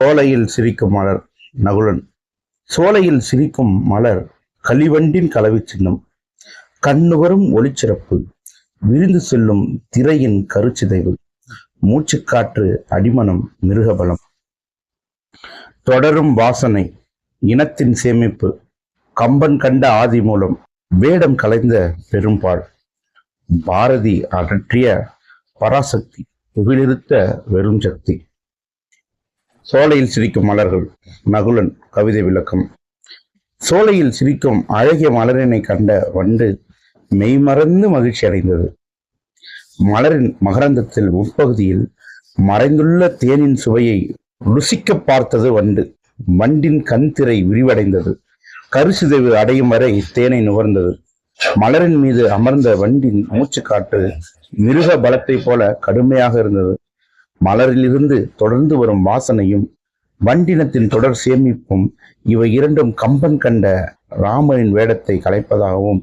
சோலையில் சிரிக்கும் மலர் நகுலன். சோலையில் சிரிக்கும் மலர் களிவண்டின் கலவி சின்னம். கண்ணுவரும் ஒளிச்சிறப்பு. விரிந்து செல்லும் திரையின் கருச்சிதைவு. மூச்சுக்காற்று அடிமனம் மிருகபலம். தொடரும் வாசனை இனத்தின் சேமிப்பு. கம்பன் கண்ட ஆதி மூலம் வேடம் கலைந்த பெரும்பாள். பாரதி அகற்றிய பராசக்தி புகிலிருத்த வெறும் சக்தி சோலையில் சிரிக்கும் மலர்கள். நகுலன் கவிதை விளக்கம். சோலையில் சிரிக்கும் அழகிய மலரினை கண்ட வண்டு மெய்மறந்து மகிழ்ச்சி அடைந்தது. மலரின் மகரந்தத்தில் உட்பகுதியில் மறைந்துள்ள தேனின் சுவையை ருசிக்க பார்த்தது வண்டு. வண்டின் கண் திரை விரிவடைந்தது. கருசிதைவு அடையும் வரை தேனை நுகர்ந்தது. மலரின் மீது அமர்ந்த வண்டின் மூச்சு காற்று மிருக பலத்தைப் போல கடுமையாக இருந்தது. மலரிலிருந்து தொடர்ந்து வரும் வாசனையும் வண்டினத்தின் தொடர் சேமிப்பும் இவை இரண்டும் கம்பன் கண்ட ராமனின் வேடத்தை கலைப்பதாகவும்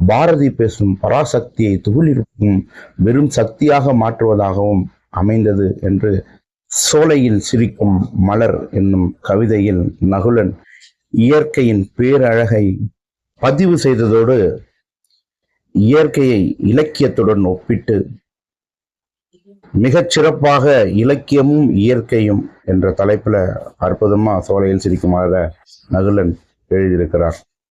பாரதி பேசும் பராசக்தியை துகிலிருக்கும் வெறும் சக்தியாக மாற்றுவதாகவும் அமைந்தது என்று சோலையில் சிரிக்கும் மலர் என்னும் கவிதையில் நகுலன் இயற்கையின் பேரழகை பதிவு செய்ததோடு இயற்கையை இலக்கியத்துடன் ஒப்பிட்டு மிகச் சிறப்பாக இலக்கியமும் இயற்கையும் என்ற தலைப்புல அற்புதமா சோலையில் சிரிக்குமாற நகுலன் எழுதியிருக்கிறார்.